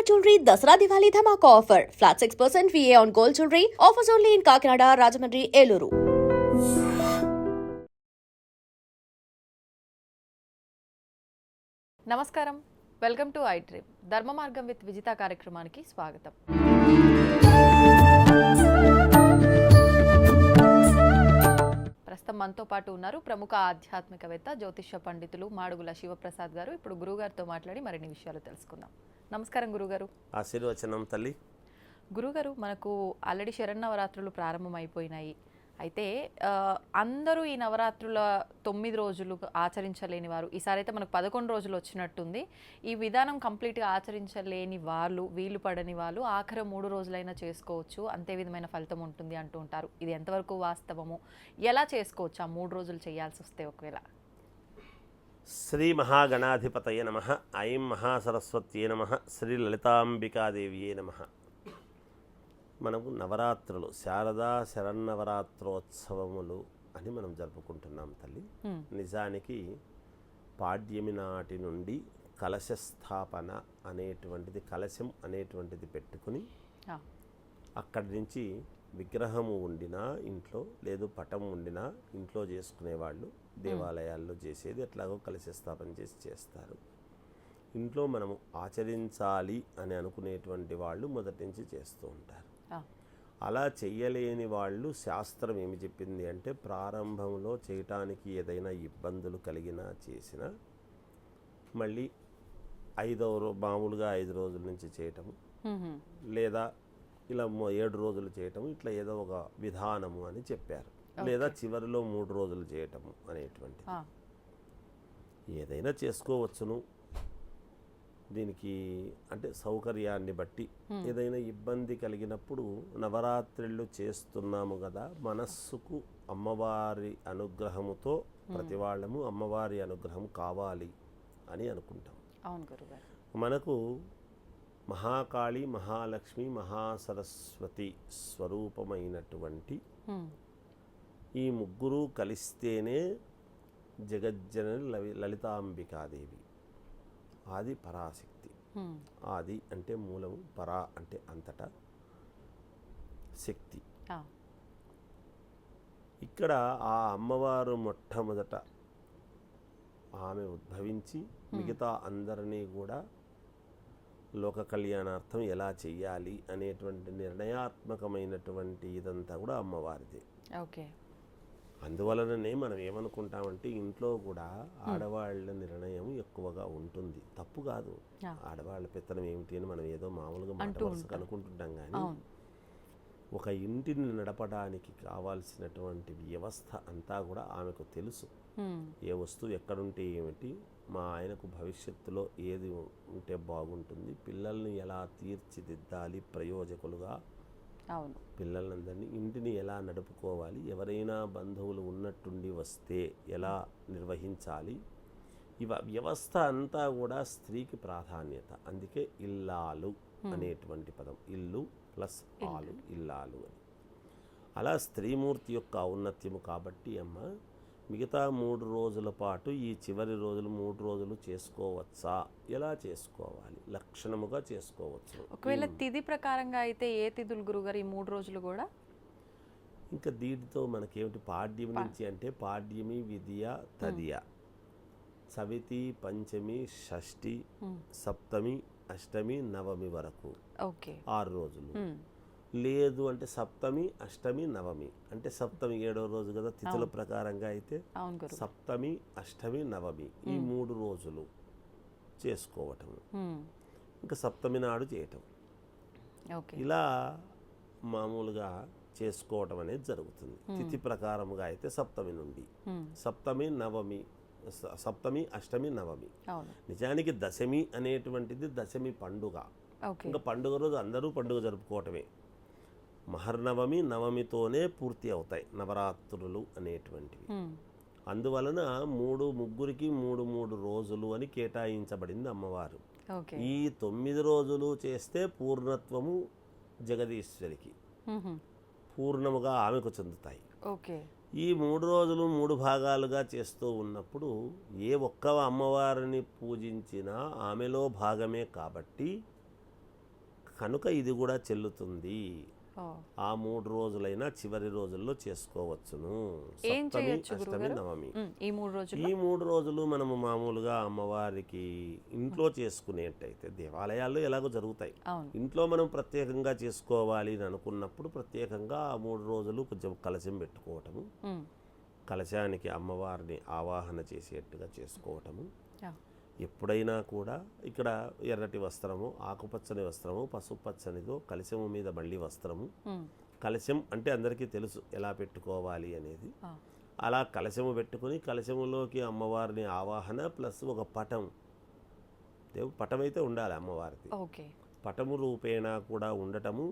Kumar jewellery Dasara Diwali Dhamaka offer flat six percent VA on gold jewellery offers only in Kakinada Rajahmundry Eluru నమస్కారం welcome to I dream ధర్మ మార్గం with Vijitha కార్యక్రమానికి స్వాగతం మనతో పాటు ఉన్నారు ప్రముఖ ఆధ్యాత్మికవేత్త జ్యోతిష్య పండితులు మాడుగుల శివప్రసాద్ గారు. ఇప్పుడు గురుగారితో మాట్లాడి మరిన్ని విషయాలు తెలుసుకుందాం. నమస్కారం గురుగారు. ఆశీర్వచనం తల్లి. గురుగారు మనకు ఆల్రెడీ శరన్నవరాత్రులు ప్రారంభమైపోయినాయి. అయితే అందరూ ఈ నవరాత్రుల తొమ్మిది రోజులు ఆచరించలేని వారు ఈసారి అయితే మనకు పదకొండు రోజులు వచ్చినట్టుంది. ఈ విధానం కంప్లీట్గా ఆచరించలేని వాళ్ళు వీలు పడని వాళ్ళు ఆఖరి మూడు రోజులైనా చేసుకోవచ్చు. అంతే విధమైన ఫలితం ఉంటుంది అంటూ ఉంటారు. ఇది ఎంతవరకు వాస్తవము? ఎలా చేసుకోవచ్చు? ఆ మూడు రోజులు చేయాల్సి వస్తే ఒకవేళ. శ్రీ మహాగణాధిపతయ నమ. ఐం మహాసరస్వత్యే నమ. శ్రీ లలితాంబికాదేవియే నమ. మనకు నవరాత్రులు శారదా శరన్నవరాత్రోత్సవములు అని మనం జరుపుకుంటున్నాం తల్లి. నిజానికి పాడ్యమి నాటి నుండి కలశ స్థాపన అనేటువంటిది కలశం అనేటువంటిది పెట్టుకుని అక్కడి నుంచి విగ్రహము ఉండినా ఇంట్లో లేదు పటం ఉండినా ఇంట్లో చేసుకునేవాళ్ళు దేవాలయాల్లో చేసేది ఎట్లాగో కలిసి స్థాపన చేసి చేస్తారు. ఇంట్లో మనము ఆచరించాలి అని అనుకునేటువంటి వాళ్ళు మొదటి నుంచి చేస్తూ ఉంటారు. అలా చెయ్యలేని వాళ్ళు శాస్త్రం ఏమి చెప్పింది అంటే ప్రారంభంలో చేయటానికి ఏదైనా ఇబ్బందులు కలిగినా చేసినా మళ్ళీ ఐదవ రో మామూలుగా ఐదు రోజుల నుంచి చేయటము. హ్మ్. లేదా ఇలా ఏడు రోజులు చేయటము ఇట్లా ఏదో ఒక విధానము అని చెప్పారు. లేదా చివరిలో మూడు రోజులు చేయటము అనేటువంటి ఏదైనా చేసుకోవచ్చును. దీనికి అంటే సౌకర్యాన్ని బట్టి ఏదైనా ఇబ్బంది కలిగినప్పుడు నవరాత్రిళ్ళు చేస్తున్నాము కదా మనస్సుకు అమ్మవారి అనుగ్రహముతో ప్రతి వాళ్ళము అమ్మవారి అనుగ్రహం కావాలి అని అనుకుంటాం. మనకు మహాకాళి మహాలక్ష్మి మహాసరస్వతి స్వరూపమైనటువంటి. ఈ ముగ్గురు కలిస్తేనే జగజ్జనని లవి లలితాంబికాదేవి. ఆది పరాశక్తి. ఆది అంటే మూలము పరా అంటే అంతటా శక్తి. ఇక్కడ ఆ అమ్మవారు మొట్టమొదట ఆమె ఉద్భవించి మిగతా అందరినీ కూడా లోక కళ్యాణార్థం ఎలా చెయ్యాలి అనేటువంటి నిర్ణయాత్మకమైనటువంటి ఇదంతా కూడా అమ్మవారిదే. ఓకే. అందువలననే మనం ఏమనుకుంటామంటే ఇంట్లో కూడా ఆడవాళ్ళ నిర్ణయం ఎక్కువగా ఉంటుంది తప్పు కాదు. ఆడవాళ్ళ పెత్తనం ఏమిటి అని మనం ఏదో మామూలుగా మాట ఉంటాం. అనుకుంటుంటాం కానీ ఒక ఇంటిని నడపడానికి కావాల్సినటువంటి వ్యవస్థ అంతా కూడా ఆమెకు తెలుసు. ఏ వస్తువు ఎక్కడుంటే ఏమిటి మా ఆయనకు భవిష్యత్తులో ఏది ఉంటే బాగుంటుంది పిల్లల్ని ఎలా తీర్చిదిద్దాలి ప్రయోజకులుగా అవును. పిల్లలందరినీ ఇంటిని ఎలా నడుపుకోవాలి ఎవరైనా బంధువులు ఉన్నట్టుండి వస్తే ఎలా నిర్వహించాలి ఇవ వ్యవస్థ అంతా కూడా స్త్రీకి ప్రాధాన్యత. అందుకే ఇల్లాలు అనేటువంటి పదం. ఇల్లు ప్లస్ ఆలు ఇల్లాలు అని. అలా స్త్రీమూర్తి యొక్క ఔన్నత్యము కాబట్టి అమ్మ మిగతా మూడు రోజుల పాటు ఈ చివరి రోజులు మూడు రోజులు చేసుకోవచ్చా? ఎలా చేసుకోవాలి? లక్షణముగా చేసుకోవచ్చు. ఒకవేళ తిథి ప్రకారంగా అయితే ఏ తిథులు గురుగారు ఈ మూడు రోజులు కూడా? ఇంకా దీనితో మనకేమిటి? పాడ్యమి నుంచి అంటే పాడ్యమి విద్య తదియ. చవితి పంచమి షష్ఠి సప్తమి అష్టమి నవమి వరకు ఓకే. ఆరు రోజులు. లేదు అంటే సప్తమి అష్టమి నవమి. అంటే సప్తమి ఏడో రోజు కదా తిథుల ప్రకారంగా అయితే సప్తమి అష్టమి నవమి ఈ మూడు రోజులు చేసుకోవటం ఇంకా సప్తమి నాడు చేయటం. ఇలా మామూలుగా చేసుకోవటం అనేది జరుగుతుంది. తిథి ప్రకారముగా అయితే సప్తమి నుండి. సప్తమి నవమి సప్తమి అష్టమి నవమి. నిజానికి దశమి అనేటువంటిది దశమి పండుగ. ఇంకా పండుగ రోజు అందరూ పండుగ జరుపుకోవటమే. మహర్నవమి నవమితోనే పూర్తి అవుతాయి నవరాత్రులు అనేటువంటివి. అందువలన మూడు ముగ్గురికి మూడు మూడు రోజులు అని కేటాయించబడింది అమ్మవారు. ఈ తొమ్మిది రోజులు చేస్తే పూర్ణత్వము జగదీశ్వరికి. పూర్ణముగా ఆమెకు చెందుతాయి. ఈ మూడు రోజులు మూడు భాగాలుగా చేస్తూ ఉన్నప్పుడు ఏ ఒక్క అమ్మవారిని పూజించినా ఆమెలో భాగమే కాబట్టి కనుక ఇది కూడా చెల్లుతుంది. ఆ. మూడు రోజులైనా చివరి రోజుల్లో చేసుకోవచ్చును. సప్తమి అష్టమి నవమి. ఈ మూడు రోజులు ఈ మూడు రోజులు మనము మామూలుగా అమ్మవారికి ఇంట్లో చేసుకునేట్టయితే దేవాలయాల్లో ఎలాగో జరుగుతాయి. ఇంట్లో మనం ప్రత్యేకంగా చేసుకోవాలి అని అనుకున్నప్పుడు ప్రత్యేకంగా ఆ మూడు రోజులు కొంచెం కలశం పెట్టుకోవటము. కలశానికి అమ్మవారిని ఆవాహన చేసేట్టుగా చేసుకోవటము. ఎప్పుడైనా కూడా ఇక్కడ ఎర్రటి వస్త్రము ఆకుపచ్చని వస్త్రము పసుపు పచ్చనిదో కలశము మీద మళ్ళీ వస్త్రము. కలశం అంటే అందరికీ తెలుసు ఎలా పెట్టుకోవాలి అనేది. అలా కలశము పెట్టుకొని కలశములోకి అమ్మవారిని ఆవాహన ప్లస్ ఒక పటం. దేవు పటం అయితే ఉండాలి అమ్మవారిది. ఓకే. పటము రూపేణ కూడా ఉండటము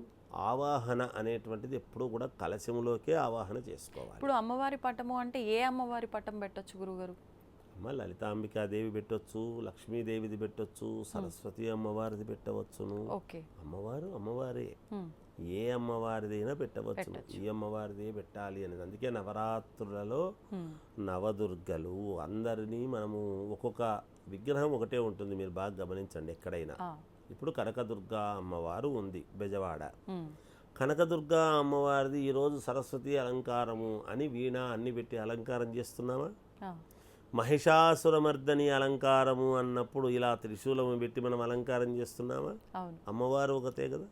ఆవాహన అనేటువంటిది ఎప్పుడూ కూడా కలశములోకే ఆవాహన చేసుకోవాలి. ఇప్పుడు అమ్మవారి పటము అంటే ఏ అమ్మవారి పటం పెట్టొచ్చు గురుగారు లలితాంబికాదేవి పెట్టొచ్చు లక్ష్మీదేవిది పెట్టొచ్చు సరస్వతి అమ్మవారిది పెట్టవచ్చును. అమ్మవారు అమ్మవారే. ఉమ్, ఏ అమ్మవారిదైనా పెట్టవచ్చును. ఈ అమ్మవారిదే పెట్టాలి అనేది. అందుకే నవరాత్రులలో ఉమ్, నవదుర్గలు అందరినీ మనము ఒక్కొక్క విగ్రహం ఒకటే ఉంటుంది. మీరు బాగా గమనించండి ఎక్కడైనా. ఇప్పుడు కనకదుర్గ అమ్మవారు ఉంది బెజవాడ. కనకదుర్గ అమ్మవారిది ఈరోజు సరస్వతి అలంకారము అని వీణ అన్ని పెట్టి అలంకారం చేస్తున్నామా మహిషాసురమర్దని అలంకారము అన్నప్పుడు ఇలా త్రిశూలము పెట్టి మనం అలంకారం చేస్తున్నామా? అమ్మవారు ఒకతే కదా?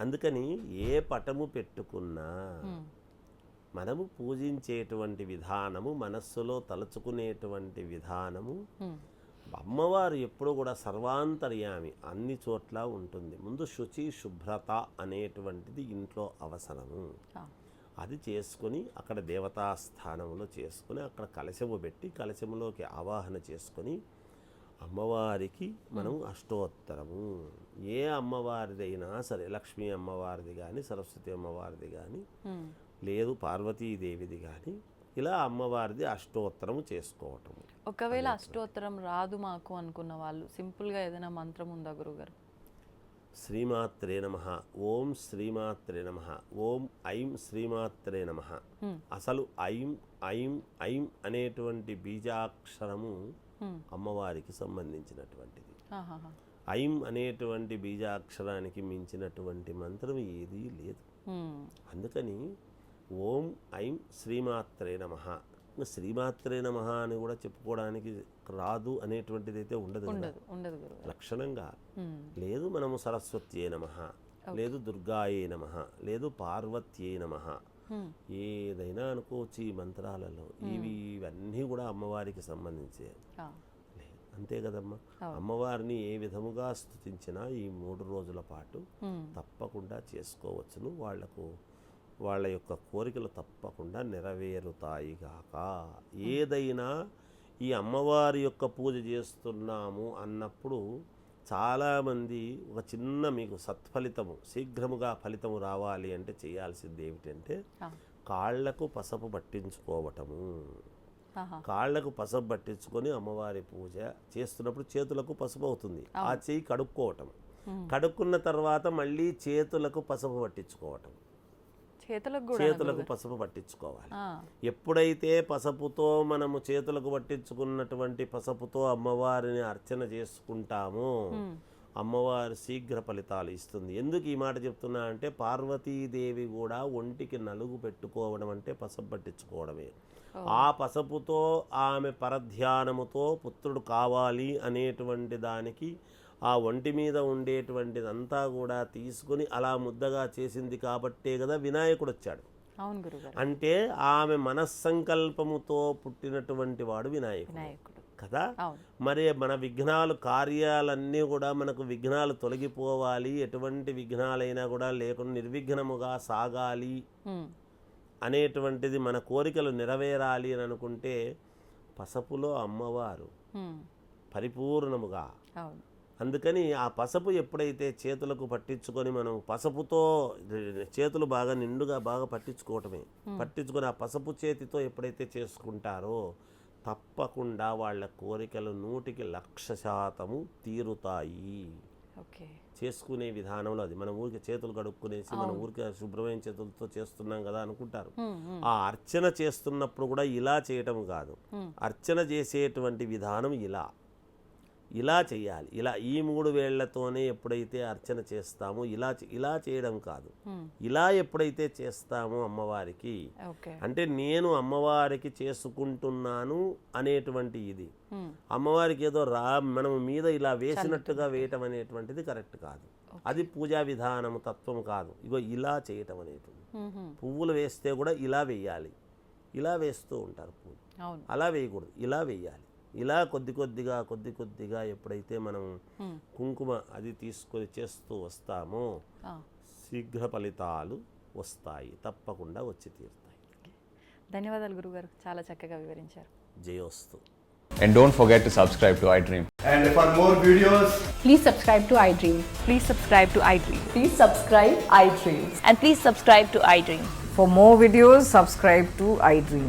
అందుకని ఏ పటము పెట్టుకున్నా మనము పూజించేటువంటి విధానము మనస్సులో తలుచుకునేటువంటి విధానము అమ్మవారు ఎప్పుడు కూడా సర్వాంతర్యామి అన్ని చోట్ల ఉంటుంది. ముందు శుచి శుభ్రత అనేటువంటిది ఇంట్లో అవసరము. అది చేసుకొని అక్కడ దేవతా స్థానంలో చేసుకొని అక్కడ కలశము పెట్టి కలశములోకి ఆవాహన చేసుకొని అమ్మవారికి మనం అష్టోత్తరము. ఏ అమ్మవారిదైనా సరే లక్ష్మీ అమ్మవారిది కానీ సరస్వతి అమ్మవారిది కానీ లేదు పార్వతీదేవిది కానీ ఇలా అమ్మవారిది అష్టోత్తరము చేసుకోవటము. ఒకవేళ అష్టోత్తరం రాదు మాకు అనుకున్న వాళ్ళు సింపుల్గా ఏదైనా మంత్రం ఉందా గురుగారు శ్రీమాత్రే నమ. ఓం శ్రీమాత్రే నమ. ఓం ఐం శ్రీమాత్రే నమ. అసలు ఐం ఐం ఐం అనేటువంటి బీజాక్షరము. అమ్మవారికి సంబంధించినటువంటిది. ఐం అనేటువంటి బీజాక్షరానికి మించినటువంటి మంత్రం ఏదీ లేదు. అందుకని ఓం ఐం శ్రీమాత్రే నమ. శ్రీమాత్రే నమ అని కూడా చెప్పుకోవడానికి రాదు అనేటువంటిది అయితే ఉండదు లక్షణంగా లేదు మనము సరస్వత్యే నమ లేదు దుర్గాయే నమ లేదు పార్వత్యే నమ. ఏదైనా అనుకోవచ్చు ఈ మంత్రాలలో ఇవి ఇవన్నీ కూడా అమ్మవారికి సంబంధించే. అంతే కదమ్మా. అమ్మవారిని ఏ విధముగా స్థుతించినా ఈ మూడు రోజుల పాటు తప్పకుండా చేసుకోవచ్చును. వాళ్ళకు వాళ్ళ యొక్క కోరికలు తప్పకుండా నెరవేరుతాయి గాక ఏదైనా ఈ అమ్మవారి యొక్క పూజ చేస్తున్నాము అన్నప్పుడు చాలామంది ఒక చిన్న మీకు సత్ఫలితము శీఘ్రముగా ఫలితము రావాలి అంటే చేయాల్సింది ఏమిటంటే కాళ్ళకు పసపు పట్టించుకోవటము. కాళ్ళకు పసుపు పట్టించుకొని అమ్మవారి పూజ చేస్తున్నప్పుడు చేతులకు పసుపు అవుతుంది. ఆ చేయి కడుక్కోవటం. కడుక్కున్న తర్వాత మళ్ళీ చేతులకు పసుపు పట్టించుకోవటం. చేతులకు పసుపు పట్టించుకోవాలి. ఎప్పుడైతే పసుపుతో మనము చేతులకు పట్టించుకున్నటువంటి పసుపుతో అమ్మవారిని అర్చన చేసుకుంటామో అమ్మవారు శీఘ్ర ఫలితాలు ఇస్తుంది. ఎందుకు ఈ మాట చెప్తున్నా అంటే పార్వతీదేవి కూడా ఒంటికి నలుగు పెట్టుకోవడం అంటే పసుపు పట్టించుకోవడమే. ఆ పసుపుతో ఆమె పరధ్యానముతో పుత్రుడు కావాలి అనేటువంటి దానికి ఆ ఒంటి మీద ఉండేటువంటిదంతా కూడా తీసుకుని అలా ముద్దగా చేసింది కాబట్టే కదా వినాయకుడు వచ్చాడు అంటే ఆమె మనస్సంకల్పముతో పుట్టినటువంటి వాడు వినాయకుడు. కదా? మరి మన విఘ్నాలు కార్యాలన్నీ కూడా మనకు విఘ్నాలు తొలగిపోవాలి. ఎటువంటి విఘ్నాలైనా కూడా లేకుండా నిర్విఘ్నముగా సాగాలి అనేటువంటిది మన కోరికలు నెరవేరాలి అని అనుకుంటే పసపులో అమ్మవారు పరిపూర్ణముగా అందుకని ఆ పసుపు ఎప్పుడైతే చేతులకు పట్టించుకొని మనం పసుపుతో చేతులు బాగా నిండుగా బాగా పట్టించుకోవటమే. పట్టించుకొని ఆ పసుపు చేతితో ఎప్పుడైతే చేసుకుంటారో తప్పకుండా వాళ్ళ కోరికలు నూటికి లక్ష శాతము తీరుతాయి. చేసుకునే విధానంలో అది. మనం ఊరికి చేతులు కడుక్కునేసి మనం ఊరికి శుభ్రమైన చేతులతో చేస్తున్నాం కదా అనుకుంటారు. ఆ అర్చన చేస్తున్నప్పుడు కూడా ఇలా చేయటం కాదు. అర్చన చేసేటువంటి విధానం ఇలా. ఇలా చేయాలి ఇలా ఈ మూడు వేళ్ళతోనే ఎప్పుడైతే అర్చన చేస్తామో ఇలా ఇలా చేయడం కాదు. ఇలా ఎప్పుడైతే చేస్తామో అమ్మవారికి అంటే నేను అమ్మవారికి చేసుకుంటున్నాను అనేటువంటి ఇది. అమ్మవారికి ఏదో రా మనం మీద ఇలా వేసినట్టుగా వేయటం అనేటువంటిది కరెక్ట్ కాదు. అది పూజా విధానము తత్వం కాదు. ఇగో ఇలా చేయటం అనేటువంటి పువ్వులు వేస్తే కూడా ఇలా వేయాలి. ఇలా వేస్తూ ఉంటారు అవును. అలా వేయకూడదు. ఇలా వేయాలి. ఇలా కొద్ది కొద్దిగా కొద్ది కొద్దిగా ఎప్పుడైతే మనం కుంకుమ అది తీసుకొని చేస్తూ వస్తామో ఆ. శీఘ్ర ఫలితాలు వస్తాయి తప్పకుండా వచ్చి తీరుతాయి ధన్యవాదాలు గురుగారు చాలా చక్కగా వివరించారు జయోస్తు And don't forget to subscribe to iDream. And for more videos, Please subscribe to iDream. Please subscribe to iDream. Please subscribe iDream. And please subscribe to iDream. For more videos, subscribe to iDream.